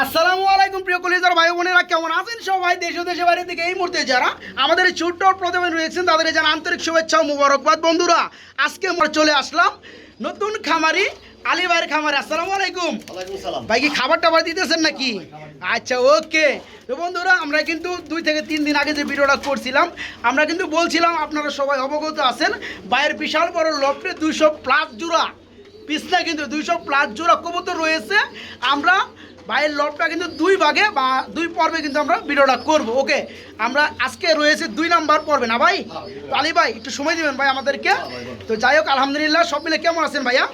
আসসালামু আলাইকুম প্রিয় কলিজার ভাই বোনেরা কেমন আছেন সবাই? দেশ ও দেশে বাইরে থেকে এই মুহূর্তে যারা আমাদের এই ছোট্ট প্রথমে রয়েছেন তাদের জানা আন্তরিক শুভেচ্ছা ও মুবারকবাদ। বন্ধুরা আজকে আমরা চলে আসলাম নতুন খামারি আলী ভাইয়ের খামারে। আসসালামু আলাইকুম। ভাই কি খাবার টাবার দিতেছেন নাকি? আচ্ছা ওকে। তো বন্ধুরা আমরা কিন্তু দুই থেকে তিন দিন আগে যে ভিডিওটা করছিলাম আমরা কিন্তু বলছিলাম আপনারা সবাই অবগত আছেন বাইরের বিশাল বড় লফটে দুইশো প্লাস জোড়া পিসটা কিন্তু দুইশো প্লাস জোড়া কবুতর রয়েছে। আমরা বাইরের লবটা কিন্তু দুই ভাগে বা দুই পর্বে কিন্তু আমরা ভিডিওটা করব। ওকে আমরা আজকে রয়েছে দুই নাম্বার পর্বে না ভাই? তো আলী ভাই একটু সময় দিবেন ভাই আমাদেরকে? তো যাই হোক আলহামদুলিল্লাহ সব মিলে কেমন আছেন ভাইয়া?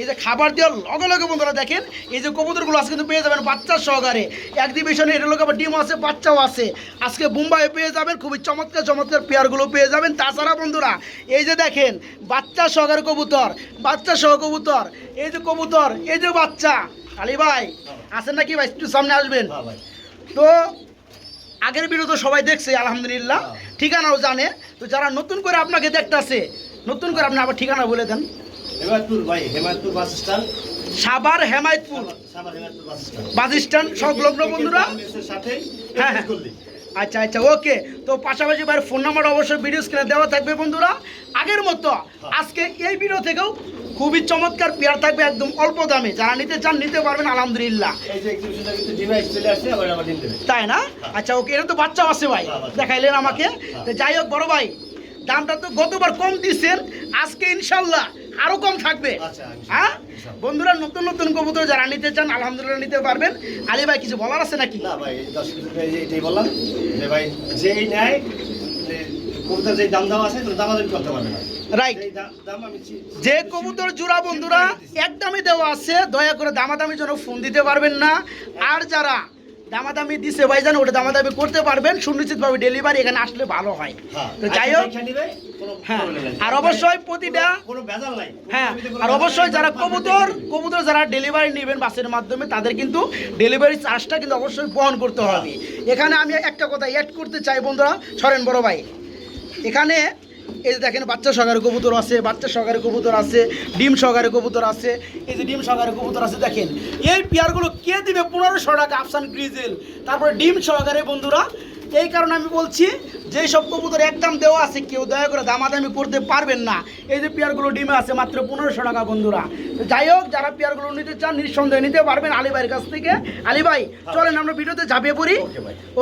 এই যে খাবার দেওয়ার লগে লগে বন্ধুরা দেখেন এই যে কবুতরগুলো আজকে কিন্তু পেয়ে যাবেন বাচ্চার সহকারে। এক ডিভিশনে এটা লোক আবার ডিম আছে বাচ্চাও আছে। আজকে মুম্বাইয়ে পেয়ে যাবেন খুবই চমৎকার চমৎকার পেয়ারগুলো পেয়ে যাবেন। তাছাড়া বন্ধুরা এই যে দেখেন বাচ্চা সহকারে কবুতর বাচ্চা সহ কবুতর এই যে কবুতর এই যে বাচ্চা। আলী ভাই আছেন নাকি ভাই? একটু সামনে আসবেন। হ্যাঁ ভাই। তো আগের ভিডিও তো সবাই দেখছে আলহামদুলিল্লাহ। ঠিকানাও জানে। তো যারা নতুন করে আপনাকে দেখতেছে নতুন করে আপনি আবার ঠিকানা বলে দেন। হেমায়তপুর ভাই Hemayetpur bus stand. Savar Hemayetpur. Bus stand. সংলগ্ন বন্ধুরা। সাথে হ্যাঁ, হ্যাঁ। আচ্ছা আচ্ছা ওকে। তো পাশাপাশি ভাইয়ের ফোন নাম্বার অবশ্যই ভিডিও স্ক্রিনে দেওয়া থাকবে বন্ধুরা। আগের মতো আজকে এই ভিডিও থেকেও খুবই চমৎকার পেয়ার থাকবে একদম অল্প দামে। যারা নিতে চান নিতে পারবেন আলহামদুলিল্লাহ। তাই না? আচ্ছা ওকে এটা তো বাচ্চাও আছে ভাই। হ্যাঁ, দেখাইলেন আমাকে। তো যাই হোক বড় ভাই দামটা তো গতবার কম দিচ্ছেন আজকে ইনশাল্লাহ আরও কম থাকবে। আচ্ছা, হ্যাঁ? বন্ধুরা নতুন নতুন কবুতর যারা নিতে চান আলহামদুলিল্লাহ নিতে পারবেন। আলী ভাই কিছু বলার আছে নাকি? না ভাই দশ এটাই বললাম যে ভাই যেই নেয় কবুতর যেই দাম দাম আছে দাম দামি করতে পারবে না। রাইট যেই দাম দাম আমি চি- যে কবুতর জোড়া বন্ধুরা একদমই দেওয়া আছে দয়া করে দামাদামি জন্য ফোন দিতে পারবেন না। আর যারা দামাদামি দিছে ভাইজান ওটা দামাদামি করতে পারবেন। সুনিশ্চিতভাবে ডেলিভারি এখানে আসলে ভালো হয়। হ্যাঁ তো যাই হোক হ্যাঁ আর অবশ্যই প্রতিটা কোনো- কোনো নাই। হ্যাঁ আর অবশ্যই যারা কবুতর কবুতর যারা ডেলিভারি নেবেন বাসের মাধ্যমে তাদের কিন্তু ডেলিভারি চার্জটা কিন্তু অবশ্যই বহন করতে হবে। এখানে আমি একটা কথা অ্যাড করতে চাই বন্ধুরা সরেন বড় ভাই। এখানে, এই যে দেখেন, বাচ্চা সহকারে কবুতর আছে, বাচ্চা সহকারে কবুতর আছে, ডিম সহকারে কবুতর আছে, এই যে ডিম সহকারে কবুতর আছে, দেখেন, এই পেয়ারগুলো কে দিবে? পনেরোশো টাকা, আফসান গ্রিজেল। তারপরে ডিম সহকারে বন্ধুরা, এই কারণে আমি বলছি যে সব কবুতর একদম দেওয়া আছে কেউ দয়া করে দামাদামি করতে পারবেন না। এই যে পেয়ারগুলো ডিমে আছে মাত্র পনেরোশো টাকা বন্ধুরা। যাই হোক যারা পেয়ারগুলো নিতে চান নিঃসন্দেহে নিতে পারবেন আলী ভাইয়ের কাছ থেকে। আলী ভাই চলেন আমরা ভিডিওতে ঝাঁপিয়ে পড়ি।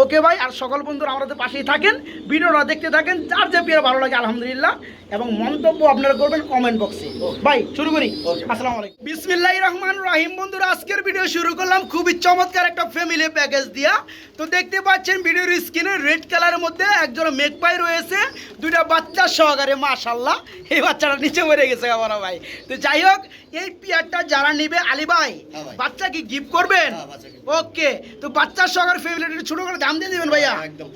ওকে ভাই। আর সকল বন্ধুরা আমাদের পাশেই থাকেন। ভিডিওটা দেখতে থাকেন যার যে পেয়ার ভালো লাগে আলহামদুলিল্লাহ। এবং মন্তব্য আপনারা করবেন কমেন্ট বক্সে ভাই শুরু করি. আসসালামু আলাইকুম। বিসমিল্লাহির রহমান রাহিম। বন্ধুরা আজকের ভিডিও শুরু করলাম খুবই চমৎকার একটা ফ্যামিলি প্যাকেজ দিয়া। তো দেখতে পাচ্ছেন ভিডিওর স্ক্রিনে রেড কালারের মধ্যে একজন মেঘপাই রয়েছে দুইটা বাচ্চা সহকারে মাশাল্লাহ এই বাচ্চাটা নিচে মরে গেছে আমার ভাই। তো যাই হোক এই পিয়ারটা যারা নিবে আলী ভাই হ্যাঁ বাচ্চা কি গিফট করবেন? হ্যাঁ, ওকে তো বাচ্চার সহকারে ফ্যামিলি ছোট করে দাম দিয়ে দিবেন ভাইয়া? একদম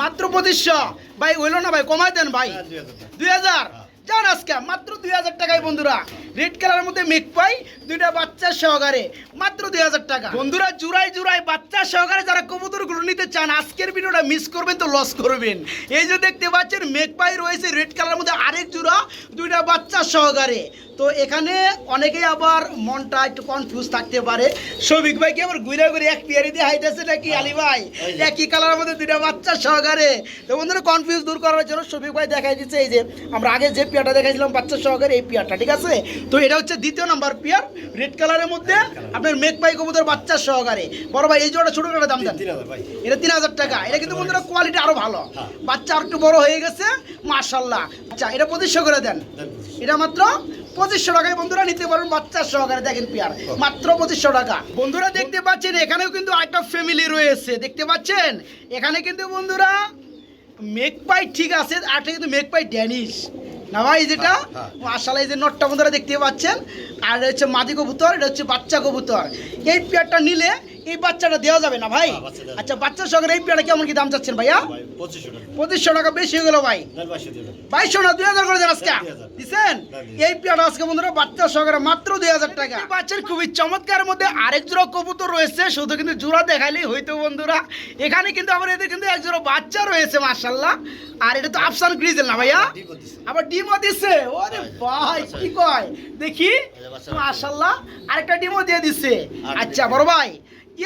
মাত্র পঁচিশশো। ভাই হইল না ভাই কমাই দেন ভাই। হ্যাঁ, দুই হাজার? হ্যাঁ। যান আজকে মাত্র দুই হাজার টাকায় বন্ধুরা। রেড কালারের মধ্যে মেঘ পাই দুইটা বাচ্চা সহকারে। মাত্র দুই হাজার টাকা। বন্ধুরা জুড়াই জুড়াই বাচ্চা সহকারে যারা কবুতরগুলো নিতে চান আজকের ভিডিওটা মিস করবেন তো লস করবেন। এই যে দেখতে পাচ্ছেন মেঘ পাই রয়েছে রেড কালারের মধ্যে আরেক জোড়া দুইটা বাচ্চা সহকারে। তো এখানে অনেকেই আবার মনটা একটু কনফিউজ থাকতে পারে। সৌভিক ভাই কি আবার ঘুরে ঘুরে এক পিয়ারি দিয়ে হাইতেছে নাকি আলী ভাই? একই কালারের মধ্যে দুইটা বাচ্চা সহকারে। তো বন্ধুরা কনফিউজ দূর করার জন্য সৌভিক ভাই দেখাই দিচ্ছে এই যে আমরা আগে যে পিয়ারটা দেখাইছিলাম বাচ্চা সহকারে এই পিয়ারটা ঠিক আছে? তো এটা হচ্ছে দ্বিতীয় নাম্বার পিয়ার রেড কালারের মধ্যে আপনার মেঘ পাই কবুতর বাচ্চা সহকারে। বড় ভাই এই জোড়া ছোট করে দাম দেন? এটা তিন হাজার টাকা। এটা কিন্তু বন্ধুরা কোয়ালিটি আরও ভালো। হ্যাঁ। বাচ্চা আর একটু বড় হয়ে গেছে মাশাল্লাহ আচ্ছা এটা পঁচিশশো করে দেন। এটা মাত্র পঁচিশশো টাকায় বন্ধুরা নিতে পারবেন বাচ্চার সহকারে দেখেন পিয়ার। মাত্র পঁচিশশো টাকা। বন্ধুরা দেখতে পাচ্ছেন এখানেও কিন্তু একটা ফ্যামিলি রয়েছে। দেখতে পাচ্ছেন? এখানে কিন্তু বন্ধুরা মেক পাই ঠিক আছে আর কিন্তু মেক পাই ড্যানিশ না ভাই যেটা হ্যাঁ, আসলে এই যে নটটা বন্ধুরা দেখতে পাচ্ছেন। আর এটা হচ্ছে মাদি কবুতর এটা হচ্ছে বাচ্চা কবুতর। এই পেয়ারটা নিলে এই বাচ্চাটা দেওয়া যাবে না ভাই? হ্যাঁ, বাচ্চা আচ্ছা বাচ্চার সহকারে এই পেয়ারটা কেমন কি দাম চাচ্ছেন ভাইয়া? পঁচিশশো টাকা। বেশি হয়ে গেল ভাই। বাইশশো না দুই হাজার করে দেন আজকে। দিচ্ছেন এই পেয়ারটা আজকে বন্ধুরা বাচ্চা সহকারে মাত্র দুই হাজার টাকা। বাচ্চার খুবই চমৎকার মধ্যে আরেক জোড়া কবুতর রয়েছে শুধু কিন্তু জোড়া দেখাইলেই হইতো বন্ধুরা। এখানে কিন্তু আবার এদের কিন্তু এক জোড়া বাচ্চা রয়েছে মার্শাল্লাহ আর এটা তো আফসান গ্রিজেল না ভাইয়া? আবার ডিমও দিচ্ছে ওরে ভাই কি কয়? দেখি। বাচ্চা। মার্শাল্লাহ আরেকটা ডিমও দিয়ে দিচ্ছে আচ্ছা বড় ভাই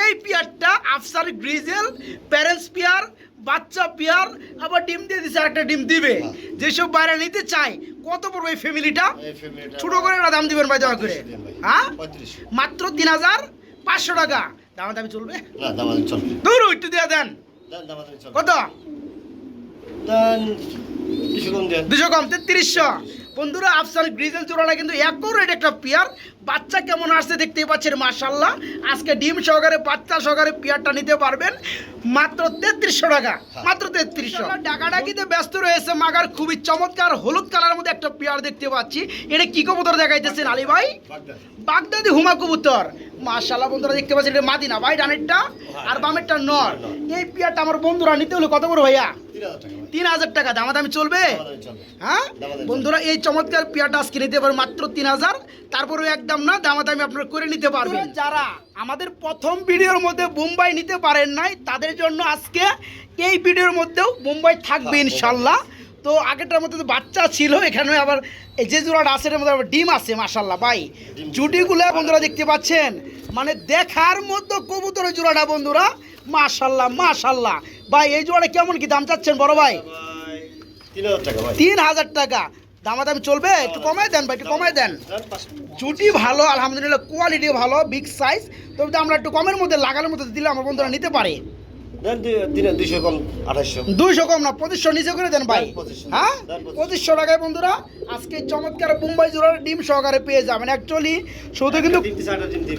এই পেয়ারটা আফসার গ্রিজেল প্যারেন্টস পেয়ার বাচ্চা পেয়ার আবার ডিম দিয়ে দিছে একটা ডিম দিবে। হ্যাঁ। যেসব বাইরে নিতে চায় কত পড়বে এই ফ্যামিলিটা ছোট করে না দাম দিবেন ভাই দয়া করে। হ্যাঁ? মাত্র তিন হাজার পাঁচশো টাকা। দাম দামি চলবে দূর একটু দিয়ে দেন। কত? দুশো কম তেত্রিশশো। বন্ধুরা আফসান গ্রিজেল জোড়াটা কিন্তু একরেট একটা পেয়ার বাচ্চা কেমন আসছে দেখতেই পাচ্ছেন মার্শাল্লাহ আজকে ডিম সহকারে বাচ্চা সহকারে পেয়ারটা নিতে পারবেন। মাত্র তেত্রিশশো টাকা মাত্র তেত্রিশশো। টাকা ডাকাডাকিতে ব্যস্ত রয়েছে মাগার খুবই চমৎকার হলুদ কালারের মধ্যে একটা পেয়ার দেখতে পাচ্ছি। এটা কি কবুতর দেখাইতেছেন আলী ভাই? বাগদাদি। হুমা কবুতর। মাশাল্লাহ বন্ধুরা দেখতে পাচ্ছেন এটা মাদিনা। ভাই ডানেরটা আর বামেরটা নর। এই পেয়ারটা আমার বন্ধুরা নিতে হলো কত বড় ভাইয়া? তিন হাজার টাকা। দামাদামি চলবে? হ্যাঁ? বন্ধুরা এই চমৎকার পেয়ারটা আজকে নিতে পারবেন মাত্র তিন হাজার। তারপরেও একদম না দামাদামি আপনারা করে নিতে পারবেন। যারা আমাদের প্রথম ভিডিওর মধ্যে মুম্বাই নিতে পারেন নাই তাদের জন্য আজকে এই ভিডিওর মধ্যেও মুম্বাই থাকবে ইনশাল্লাহ। তো আগেরটার মধ্যে তো বাচ্চা ছিল এখানে আবার যে জোড়াটা আছে এর মধ্যে আবার ডিম আছে মাশাল্লাহ। ভাই জুটিগুলো বন্ধুরা দেখতে পাচ্ছেন। মানে দেখার মতো কবুতরের জোড়াটা বন্ধুরা। মাশাল্লাহ মাশাল্লাহ। ভাই, এই জোয়ারে কেমন কি দাম চাচ্ছেন বড় ভাই? তিন হাজার টাকা। দামা দাম চলবে? একটু কমায় দেন ভাই, একটু কমায় দেন। জুটি ভালো, আলহামদুলিল্লাহ কোয়ালিটি ভালো বিগ সাইজ তবে আমরা একটু কমের মধ্যে, লাগানোর মধ্যে দিলে আমার বন্ধুরা নিতে পারে। দুইশো কম দুইশো কম না পঁচিশশো নিচে করে দেন ভাই। হ্যাঁ? পঁচিশশো। টাকায় বন্ধুরা আজকে চমৎকার জোড়ার ডিম সহকারে পেয়ে যাবেন। অ্যাকচুয়ালি শুধু কিন্তু।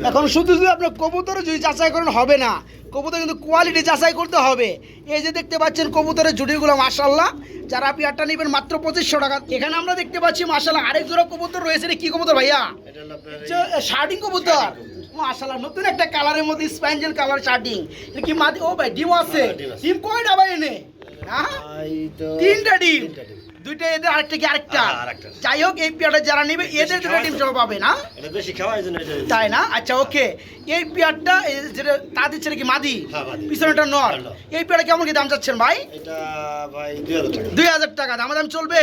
এখন শুধু আপনার কবুতর যদি যাচাই করেন হবে না। কবুতর কিন্তু কোয়ালিটি যাচাই করতে হবে। এই যে দেখতে পাচ্ছেন কবুতরের জুটিগুলো মাসাল্লাহ যারা পেয়ারটা নেবেন মাত্র পঁচিশশো টাকা। এখানে আমরা দেখতে পাচ্ছি মাসাল্লাহ আরেক জোড়া কবুতর রয়েছে কি কবুতর ভাইয়া? শার্টিং কবুতর। মাশাআল্লাহ নতুন একটা কালারের মধ্যে স্প্যাঞ্জেল কালার শার্টিং কি মাদি? ও ভাই ডিম আছে। হ্যাঁ, ডিম কয়টা ভাই এনে? হ্যাঁ? তিনটা ডিম। দুইটা এদের আরেকটা কি আরেকটা? হ্যাঁ, যাই হোক এই পেয়ারটা যারা নেবে এদের দুটো ডিম সহ পাবে না? তাই না? আচ্ছা ওকে। এই পেয়ারটা যেটা তা দিচ্ছে নাকি মাদি? মাদি। পিছনেটা নর। এই পেয়ারটা কেমন কি দাম চাচ্ছেন ভাই? দুই হাজার টাকা। দাম দাম চলবে।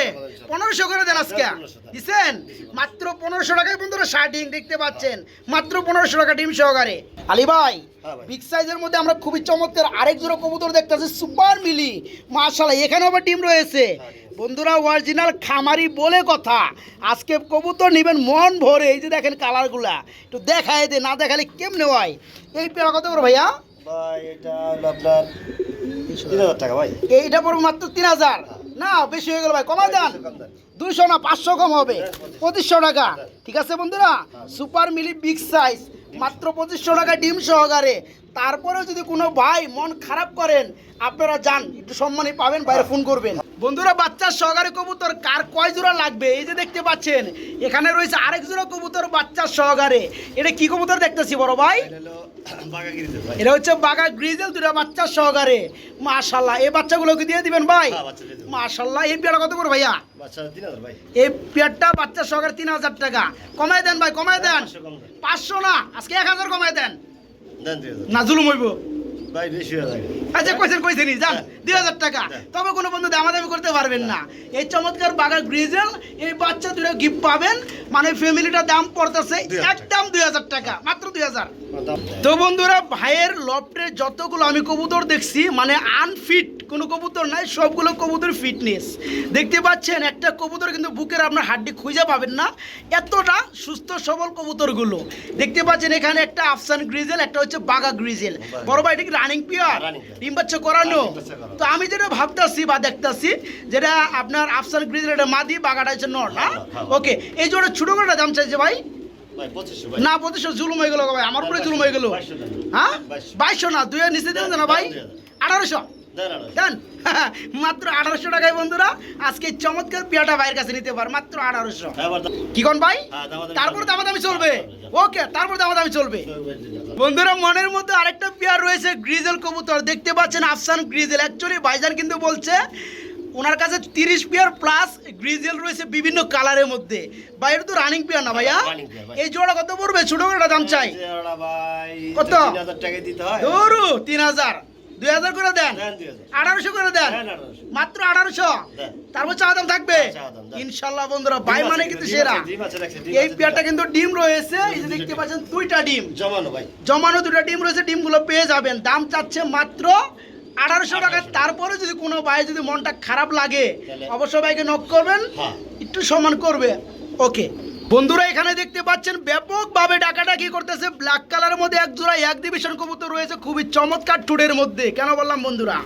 পনেরোশো করে দেন আজকে। 1500 দেন। দিচ্ছেন মাত্র পনেরোশো টাকায় বন্ধুরা শার্টিং দেখতে পাচ্ছেন। মাত্র পনেরোশো টাকা ডিম সহকারে। আলী ভাই হ্যাঁ বিগ সাইজের মধ্যে আমরা খুবই চমৎকার আরেক জোড়া কবুতর দেখতেছি সুপার মিলি। মাশাআল্লাহ এখানেও আবার ডিম রয়েছে। বন্ধুরা অরিজিনাল খামারি বলে কথা। আজকে কবুতর নেবেন মন ভরে। এই যে দেখেন কালারগুলা একটু দেখায় দে না দেখালে কেমনে হয়? এই পেয়ারা কত করে ভাইয়া? ভাই এটা আপনার তিন হাজার টাকা ভাই। এইটা পড়বে মাত্র তিন হাজার। না বেশি হয়ে গেল ভাই দেন। দেন। দুইশো না পাঁচশো কম হবে। পঁচিশশো টাকা। ঠিক আছে বন্ধুরা? সুপার মিলি বিগ সাইজ মাত্র পঁচিশশো টাকা ডিম সহকারে। তারপরেও যদি কোনো ভাই মন খারাপ করেন আপনারা যান একটু সম্মানই পাবেন বাইরে ফোন করবেন। বন্ধুরা বাচ্চার সহকারে কবুতর কার কয় জোড়া লাগবে? এই যে দেখতে পাচ্ছেন এখানে রয়েছে আরেক জোড়া কবুতর বাচ্চার সহকারে। এটা কি কবুতর দেখতেছি বড় ভাই? এটা হচ্ছে বাগা গ্রিজেল দুটা বাচ্চার সহকারে। মাশাল্লাহ এই বাচ্চাগুলোকে দিয়ে দিবেন ভাই? হ্যাঁ। মাশাল্লাহ এই পেয়ারা কত করে ভাইয়া? এই পেয়ারটা বাচ্চা সহকারে তিন হাজার টাকা। কমাই দেন ভাই কমাই দেন। পাঁচশো না আজকে এক হাজার কমাই দেন। না জুলুম হইব। আচ্ছা কইছেন কইছেনই যান হ্যাঁ। দুই হাজার টাকা। হ্যাঁ। তবে কোনো বন্ধু দামাদামি করতে পারবেন না। এই চমৎকার বাগা গ্রিজেল এই বাচ্চা দুটো গিফট পাবেন। মানে ফ্যামিলিটার দাম পড়তেছে 2000 একদম দুই হাজার টাকা মাত্র দুই হাজার। তো বন্ধুরা ভাইয়ের লফটের যতগুলো আমি কবুতর দেখছি মানে আনফিট কোনো কবুতর নাই সবগুলো কবুতর ফিটনেস দেখতে পাচ্ছেন একটা কবুতর কিন্তু বুকের আপনার হাড্ডি খুঁজে পাবেন না। এতটা সুস্থ সবল কবুতরগুলো। দেখতে পাচ্ছেন এখানে একটা আফসান গ্রিজেল একটা হচ্ছে বাগা গ্রিজেল। বড় ভাই এটা কি রানিং পিয়ার ডিম বাচ্চা করানো? হ্যাঁ। তো আমি যেটা ভাবতাছি বা দেখতাছি যেটা আপনার আফসান গ্রিজেল এটা মাদি বাগাটা হচ্ছে নর না? হ্যাঁ, হ্যাঁ। ওকে এই জোড়া ছোট করে দাম চাইছে ভাই? পঁচিশশো না প্রতিশো জুলুম হয়ে গেল ভাই আমার উপরে জুলুম হয়ে গেল। হ্যাঁ? বাইশশো। না দুই নিচে দেন না ভাই? আঠারোশো। দেন মাত্র আঠারোশো টাকায় বন্ধুরা আজকে চমৎকার পিয়াটা ভাইয়ের কাছে নিতে পার মাত্র আঠারোশো। হ্যাঁ, দাম- কি কোন ভাই? হ্যাঁ, তারপর চলবে। দামাদামি চলবে। ওকে তারপর দামাদামি চলবে। বন্ধুরা মনের মধ্যে আরেকটা পেয়ার রয়েছে গ্রিজেল কবুতর। দেখতে পাচ্ছেন আফসান গ্রিজেল। অ্যাকচুয়ালি ভাইজান কিন্তু বলছে ওনার কাছে তিরিশ পেয়ার প্লাস গ্রিজেল রয়েছে বিভিন্ন কালারের মধ্যে। ভাই তো রানিং পেয়ার না ভাইয়া। এই জোড়া কত পড়বে? ছোট করে দাম চাই। কত? তিন হাজার। দুই হাজার করে দেন। আঠারোশো করে দেন। মাত্র আঠারোশো। তারপর চাওয়া দাম থাকবে। ইনশাল্লাহ বন্ধুরা ভাই মানে কিন্তু সেরা। এই পেয়ারটা কিন্তু ডিম রয়েছে। এই যে দেখতে পাচ্ছেন দুইটা ডিম। জমানো ভাই। জমানো দুটো ডিম রয়েছে ডিমগুলো পেয়ে যাবেন। দাম চাচ্ছে মাত্র আঠারোশো টাকা। তারপরে যদি কোনো ভাই যদি মনটা খারাপ লাগে অবশ্যই ভাইকে নক করবেন হ্যাঁ। একটু সমান করবে। ওকে বন্ধুরা এখানে দেখতে পাচ্ছেন ব্যাপকভাবে ডাকাডাকি করতেছে ব্ল্যাক কালারের মধ্যে এক জোড়া এক ডিভিশন কবুতর রয়েছে খুবই চমৎকার টুডের মধ্যে। কেন বললাম বন্ধুরা?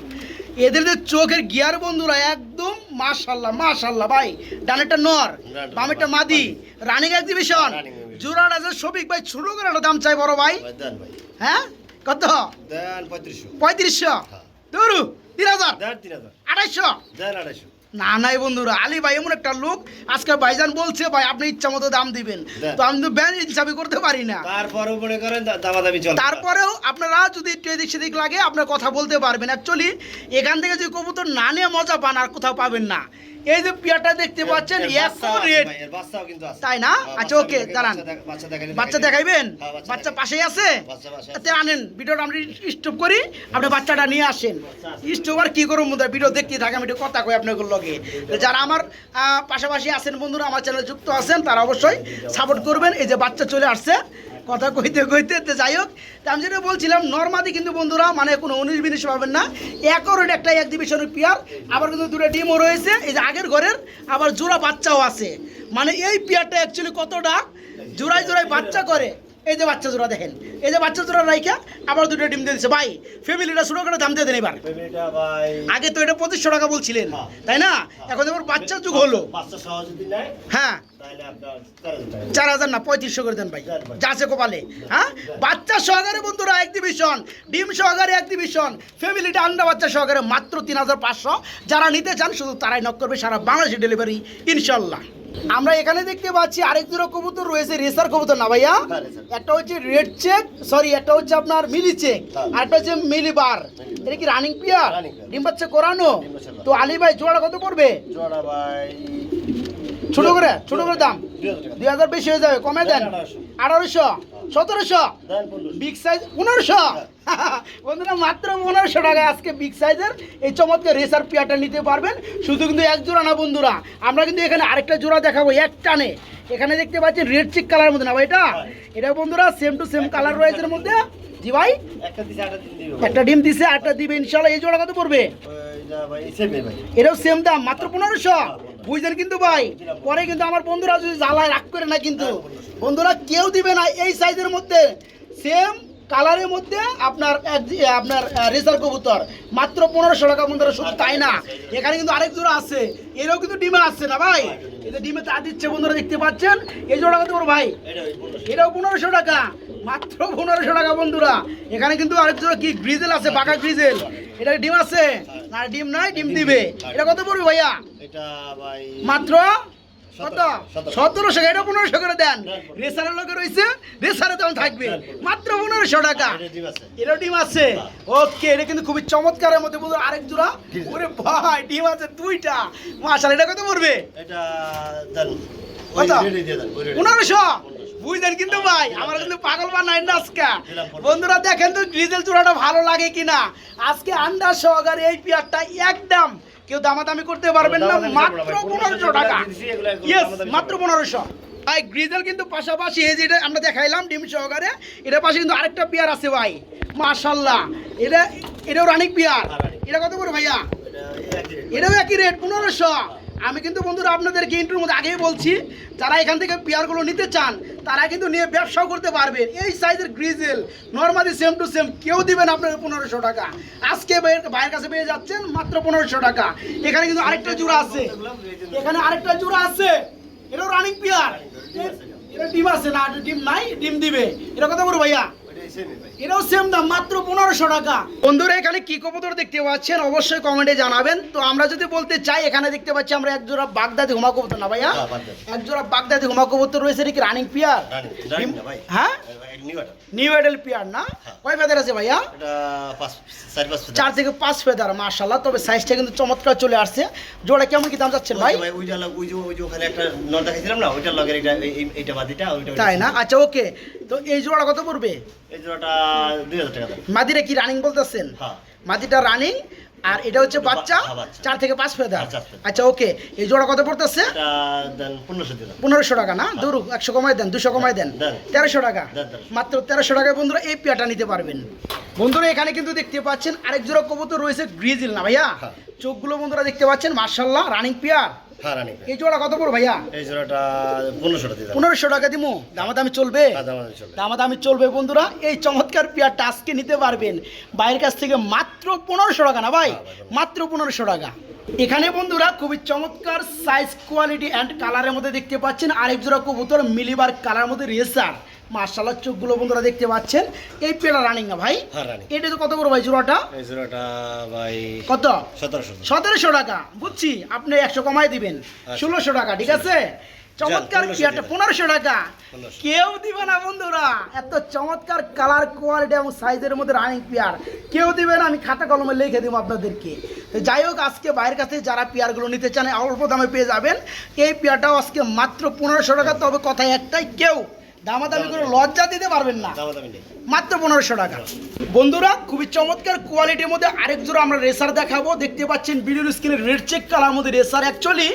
এদের যে চোখের গিয়ার বন্ধুরা একদম মাশাল্লাহ মাশাল্লাহ ভাই। ডানেরটা নর বামেরটা মাদি। Running exhibition Running exhibition। জোড়াটা যে শফিক ভাই ছোট করে একটা দাম চাই বড় ভাই। হ্যাঁ? কত? পঁয়ত্রিশশো। পঁয়ত্রিশশো। হ্যাঁ। ধরু দেন তিন হাজার। আড়াইশো। আড়াইশো। না নাই বন্ধুরা আলী ভাই এমন একটা লোক আজকে ভাইজান বলছে ভাই আপনি ইচ্ছা মতো দাম দিবেন। তো আমি তো ব্যান হিসাবে করতে পারি না। তারপরেও মনে করেন দামাদামি চলে তারপরেও আপনারা যদি একটু এদিক সেদিক লাগে আপনার কথা বলতে পারবেন। অ্যাকচুয়ালি এখান থেকে যদি কবুতর না নিয়ে মজা পান আর কোথাও পাবেন না। এই যে পিয়াটা দেখতে পাচ্ছেন রেট। তাই না? হ্যাঁ, আচ্ছা, ওকে, দাঁড়ান। বাচ্চা দেখাইবেন? হ্যাঁ, বাচ্চা পাশেই আছে? তাতে আনেন ভিডিওটা আমরা স্টপ করি আপনি বাচ্চাটা নিয়ে আসেন। স্টপ আর কি করব মুদা ভিডিও দেখতে থাকে আমি একটু কথা কই আপনাদের লগে। যারা আমার পাশাপাশি আছেন বন্ধুরা আমার চ্যানেলে যুক্ত আছেন তারা অবশ্যই সাপোর্ট করবেন। এই যে বাচ্চা চলে আসছে কথা কইতে কইতে যাই হোক আমি যেটা বলছিলাম, নর্মাদি কিন্তু বন্ধুরা মানে কোনো উনিশ বিনিশ পাবেন না। একরের একটা এক ডিভিশনের পেয়ার আবার কিন্তু দুটো ডিমও রয়েছে, এই যে আগের ঘরের, আবার জোড়া বাচ্চাও আছে। মানে এই পেয়ারটা অ্যাকচুয়ালি কতটা? জোড়ায় জোড়ায় বাচ্চা করে। এই যে বাচ্চা জোড়া দেখেন এই যে বাচ্চা জোড়া রাইখা আবার দুটো ডিম দিয়ে দিচ্ছে ভাই ফ্যামিলিটা শুরু করে দাম দিয়ে দেন এবার। আগে তো এটা পঁচিশশো টাকা বলছিলেন হ্যাঁ। তাই না? এখন এবার বাচ্চা যুগ হলো। হ্যাঁ। চার হাজার না পঁয়ত্রিশশো করে দেন ভাই। দেন ভাই। যাচ্ছে কপালে হ্যাঁ? বাচ্চা সহকারে বন্ধুরা এক ডিভিশন ডিম সহকারে এক ডিভিশন ফ্যামিলিটা আন্ডা বাচ্চা সহকারে মাত্র তিন হাজার পাঁচশো। যারা নিতে চান শুধু তারাই নক করবে সারা বাংলাদেশে ডেলিভারি ইনশাল্লাহ। আমরা এখানে দেখতে পাচ্ছি আরেক দুটো কবুতর রয়েছে রেসার কবুতর না ভাইয়া? একটা হচ্ছে রেড চেক সরি একটা হচ্ছে আপনার মিলি চেক হ্যাঁ। আর একটা হচ্ছে মিলি বার। এটা কি রানিং পিয়ার ডিম পাচ্ছে করানো? ডিম বাচ্চা করানো। তো আলী ভাই জোড়া কত পড়বে? জোড়া ভাই ছোট করে ছোট করে দাম। দুই হাজার বেশি হয়ে যাবে কমে দেন। আঠারোশো। সতেরোশো। বিগ সাইজ পনেরোশো। বন্ধুরা মাত্র পনেরোশো টাকায় আজকে বিগ সাইজের এই চমৎকার রেসার পেয়ারটা নিতে পারবেন। শুধু কিন্তু এক জোড়া না বন্ধুরা আমরা কিন্তু এখানে আরেকটা জোড়া দেখাবো এক টানে। এখানে দেখতে পাচ্ছি রেড চিক কালার মধ্যে না ভাই এটা? এটা বন্ধুরা সেম টু সেম কালার রয়েছে এর মধ্যে। জি ভাই? একটা ডিম দিছে আটটা দিবে ইনশাল্লাহ এই জোড়া কত পড়বে? এটাও সেম দাম মাত্র পনেরোশো। বুঝলেন কিন্তু ভাই? পরে কিন্তু আমার বন্ধুরা যদি জ্বালায় রাগ করে না কিন্তু। বন্ধুরা কেউ দিবে না এই সাইজের মধ্যে। সেম কালারের মধ্যে আপনার আপনার রেসার কবুতর। মাত্র পনেরোশো টাকা বন্ধুরা শুধু তাই না। এখানে কিন্তু আরেক জোড়া আছে। এরও কিন্তু ডিমে আসছে না ভাই? এটা ডিমে তা দিচ্ছে বন্ধুরা দেখতে পাচ্ছেন? এই জোড়া কত বড় ভাই। এটাও পনেরোশো টাকা মাত্র পনেরোশো টাকা বন্ধুরা। এখানে কিন্তু আরেক জোড়া কি? গ্রিজেল আছে পাকা গ্রিজেল। এটা ডিম আছে? না ডিম নাই ডিম দিবে। এটা কত পড়বে ভাইয়া? এটা ভাই মাত্র কত? সতেরোশো এটা পনেরোশো করে দেন। রেসারের লোকে রয়েছে রেসারের দাম থাকবে। মাত্র পনেরোশো টাকা। এটা ডিম আছে। ওকে এটা কিন্তু খুবই চমৎকারের মধ্যে বন্ধু আরেক জোড়া। ওরে ভাই ডিম আছে দুইটা। মাশাল এটা কত পড়বে? পনেরোশো? বুঝলেন কিন্তু ভাই আমার কিন্তু পাগল বা নাই না আজকে। বন্ধুরা দেখেন তো গ্রিজেল চূড়াটা ভালো লাগে কিনা? আজকে আন্ডার সহকারে এই পেয়ারটা একদম কেউ দামাদামি করতে পারবেন না মাত্র পনেরোশো টাকা। ইয়েস মাত্র পনেরোশো। ভাই গ্রিজেল কিন্তু পাশাপাশি এই যেটা আমরা দেখাইলাম ডিম সহকারে এটা পাশে কিন্তু আরেকটা পেয়ার আছে ভাই। মাশাল্লাহ। এটা এটাও রানিক পেয়ার। হ্যাঁ, এটা কত করে ভাইয়া। এটাও একই রেট পনেরোশো। আমি কিন্তু বন্ধুরা আপনাদেরকে ইন্টুর মধ্যে আগেই বলছি, যারা এখান থেকে পেয়ারগুলো নিতে চান, তারা কিন্তু নিয়ে ব্যবসাও করতে পারবেন। এই সাইজের grizzle normally same to same কেউ দিবেন আপনার পনেরোশো টাকা। আজকে ভাইয়ের কাছে পেয়ে যাচ্ছেন মাত্র পনেরোশো টাকা। এখানে কিন্তু আরেকটা জোড়া আছে। এখানে আরেকটা জোড়া আছে। এটাও রানিং পেয়ার ডিম আছে না, ডিম নাই, ডিম দিবে। এটা কথা বলব ভাইয়া? এটাও সেম দাম মাত্র পনেরোশো টাকা। বন্ধুরা এখানে কি কবুতর দেখতে পাচ্ছেন অবশ্যই কমেন্টে জানাবেন। তো আমরা যদি বলতে চাই এখানে দেখতে পাচ্ছি আমরা এক জোড়া বাগদাদি হুমা কবুতর না ভাইয়া? হ্যাঁ, বাগদাদি। এক জোড়া বাগদাদি হুমা কবুতর রয়েছে এটা কি রানিং পিয়ার হ্যাঁ? নিউ এডেল পিয়ার না? হ্যাঁ। কয় ফেদার আছে ভাইয়া? চার থেকে পাঁচ ফেদার মাশাল্লাহ তবে সাইজটা কিন্তু চমৎকার চলে আসছে। জোড়া কেমন কি দাম যাচ্ছেন ভাই? ভাই ওইটা লগ- ওই যে ওই যে ওখানে একটা নট দেখাইছিলাম না? ওইটার লগের এটা এই- এই- এইটা বাদিটা ওইটা তাই না? আচ্ছা ওকে তো এই জোড়া কত পড়বে? এই জোড়াটা দুই হাজার টাকা দাম। মাদিরে কি রানিং বলতেছেন? হ্যাঁ। মাদিটা রানিং আর এটা হচ্ছে বাচ্চা হ্যাঁ, চার থেকে পাঁচ ফেদার। হ্যাঁ, আচ্ছা ওকে এই জোড়া কত পড়তেছে? পনেরোশো টাকা না? ধরুক একশো কমাই দেন দুশো কমাই দেন। তেরোশো টাকা। মাত্র তেরোশো টাকায় বন্ধুরা এই পেয়াটা নিতে পারবেন। বন্ধুরা এখানে কিন্তু দেখতে পাচ্ছেন আরেক জোড়া কবুতর রয়েছে গ্রিজিল না ভাইয়া। চোখগুলো বন্ধুরা দেখতে পাচ্ছেন মার্শাল্লাহ রানিং পেয়ার হ্যাঁ রানি এই জোড়া কত পড়ো ভাইয়া? এই জোড়াটা পনেরোশোটা দিলাম পনেরোশো টাকা দিমু? দামাদামি চলবে? হ্যাঁ, দামাদামি চলবে। বন্ধুরা এই চমৎকার পেয়ারটা আজকে নিতে পারবেন। বাইরের কাছ থেকে মাত্র পনেরোশো টাকা না ভাই? হ্যাঁ, ভাই, মাত্র পনেরোশো টাকা। এখানে বন্ধুরা খুবই চমৎকার সাইজ কোয়ালিটি অ্যান্ড কালারের মধ্যে দেখতে পাচ্ছেন। আরেক জোড়া কবুতর মিলিবার কালার মধ্যে রেসার। মার্শাল্লাহ চোখগুলো বন্ধুরা দেখতে পাচ্ছেন। এই পেয়ারা রানিং না ভাই। হ্যাঁ এটা তো কত বড় ভাই জোড়াটা? জোড়াটা ভাই কত? সতেরোশো সতেরোশো টাকা। বুঝছি আপনি একশো কমাই দিবেন। আচ্ছা। ষোলোশো টাকা ঠিক আছে? চমৎকার দিবেন। পনেরোশো টাকা। কেউ দিবে না বন্ধুরা। এত চমৎকার কালার কোয়ালিটি এবং সাইজের মধ্যে রানিং পেয়ার। কেউ দিবে না আমি খাতা কলমে লিখে দেবো আপনাদেরকে। তো যাই হোক আজকে বাইরের কাছে যারা পেয়ারগুলো নিতে চান অল্প দামে পেয়ে যাবেন। এই পেয়ারটাও আজকে মাত্র পনেরোশো টাকা তবে কথায় একটাই কেউ দামাদামি করে লজ্জা দিতে পারবেন না। মাত্র পনেরোশো টাকা। বন্ধুরা খুবই চমৎকার কোয়ালিটির মধ্যে আরেক জোড়া আমরা রেসার দেখাবো। দেখতে পাচ্ছেন ভিডিওর স্ক্রিনে রেড চেক কালার মধ্যে রেসার অ্যাকচুয়ালি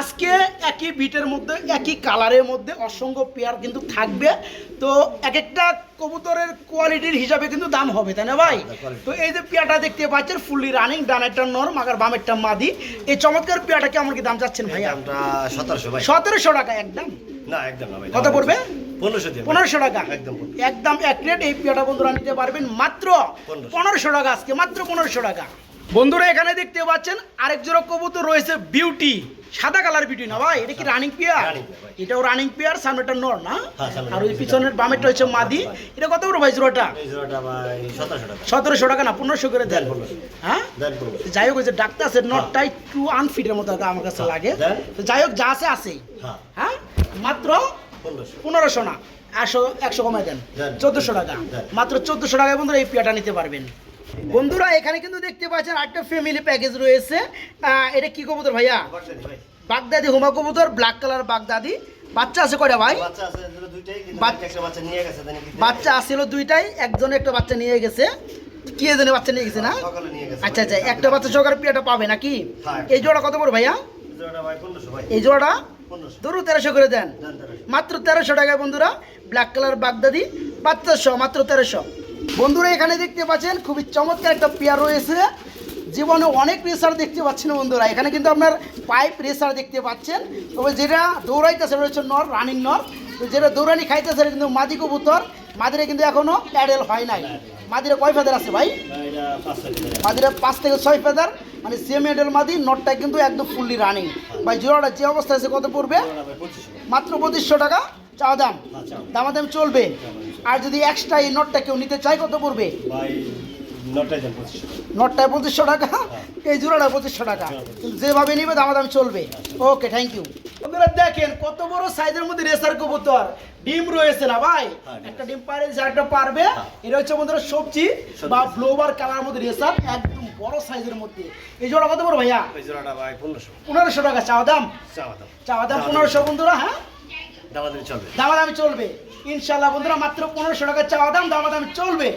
আজকে একই বিটের মধ্যে একই কালারের মধ্যে অসংখ্য পেয়ার কিন্তু থাকবে। তো এক একটা কবুতরের কোয়ালিটির হিসাবে কিন্তু দাম হবে তাই না ভাই? তো এই যে পেয়ারটা দেখতে পাচ্ছেন ফুললি রানিং ডানেরটা নরম আগার বামেরটা মাদি। এই চমৎকার পেয়ারটা কেমন কি দাম চাচ্ছেন ভাই। সতেরোশো টাকা একদম? না একদম না ভাই কত পড়বে? পনেরোশো টাকা। একদম একদম এক রেট এই পেয়াটা বন্ধুরা নিতে পারবেন মাত্র পনেরোশো। টাকা আজকে মাত্র পনেরোশো টাকা। বন্ধুরা এখানে দেখতে পাচ্ছেন আরেক জোড়া কবুতর রয়েছে বিউটি সাদা কালার বিউটি না ভাই এটা কি রানিং পেয়ার Running এটাও রানিং পেয়ার সামনেটা নর না? হ্যাঁ, আর ওই পিছনের বামেরটা হচ্ছে মাদি। এটা কত বড় ভাই জোড়াটা? ভাই সতেরোশো টাকা। না পনেরোশো করে দেন। হ্যাঁ? যাই হোক যে ডাক্তার আছে নটটা একটু আনফিটের মতো আমার কাছে লাগে। যাই হোক যা আছে আছেই হ্যাঁ। হ্যাঁ? মাত্র পনেরোশো। না একশো একশো কমায় দেন। চোদ্দোশো টাকা। মাত্র চোদ্দোশো টাকায় বন্ধুরা এই পেয়াটা নিতে পারবেন। বন্ধুরা এখানে কিন্তু দেখতে পাচ্ছেন একটা ফ্যামিলি প্যাকেজ রয়েছে। এটা কি কবুতর ভাইয়া? ভাই। বাগদাদি হুমা কবুতর ব্ল্যাক কালার বাগদাদি। বাচ্চা আছে কয়টা ভাই? বাচ্চা আছে দুইটাই কিন্তু একটা বাচ্চা নিয়ে গেছে জানি বাচ্চা আসছিল দুইটাই একজন একটা বাচ্চা নিয়ে গেছে। কি এজনে বাচ্চা নিয়ে গেছে না? গেছে আচ্ছা আচ্ছা একটা বাচ্চা সহকারে পেয়াটা পাবে নাকি? হ্যাঁ। এই জোড়া কত বড় ভাইয়া? এই জোড়াটা? ধরু তেরোশো করে দেন। মাত্র তেরোশো টাকায় বন্ধুরা ব্ল্যাক কালার বাগদাদি পাঁচশো মাত্র তেরোশো। বন্ধুরা এখানে দেখতে পাচ্ছেন খুবই চমৎকার একটা পেয়ার রয়েছে। জীবনে অনেক রেসার দেখতে পাচ্ছেন বন্ধুরা। এখানে কিন্তু আপনার পাইপ রেসার দেখতে পাচ্ছেন। তবে যেটা দৌড়াইতেছে সেটা হচ্ছে নর রানিং নর। তো যেটা দৌড়ানি খাইতেছে কিন্তু মাদি কবুতর। মাদিরে কিন্তু এখনও প্যাডেল হয় নাই। মাদিরে কয় ফেদার আছে ভাই? মাদিরে পাঁচ থেকে ছয় ফেদার। মানে সেম এডেল মাদি, নটটা কিন্তু একদম ফুললি রানিং ভাই, জোড়াটা যে অবস্থা আছে কত পড়বে? মাত্র পঁচিশশো টাকা। চাওয়া দাম? দামা দাম চলবে। আর যদি এক্সট্রা এই নটটা কেউ নিতে চায়, কত পড়বে? নটটায় পঁচিশশো টাকা এই জোড়াটা পঁচিশশো টাকা। যেভাবে নিবে দামাদাম চলবে। ওকে থ্যাংক ইউ আপনারা দেখেন কত বড় সাইজের মধ্যে রেসার কবুতর। ডিম রয়েছে না ভাই? হ্যাঁ, একটা ডিম পারে একটা পারবে এটা হচ্ছে বন্ধুরা সবজি বা ফ্লোভার কালার মধ্যে রেসার একদম বড় সাইজের মধ্যে। এই জোড়া কত বড় ভাইয়া? ওই জোড়াটা ভাই পনেরোশো। পনেরোশো টাকা চাওয়া দাম? চাওয়া দাম। চাওয়া দাম পনেরোশো বন্ধুরা হ্যাঁ? দামাদামি চলবে। দামাদামি চলবে। ইনশাল্লাহ বন্ধুরা মাত্র পনেরোশো টাকা চাওয়া দাম দামাদামি চলবে।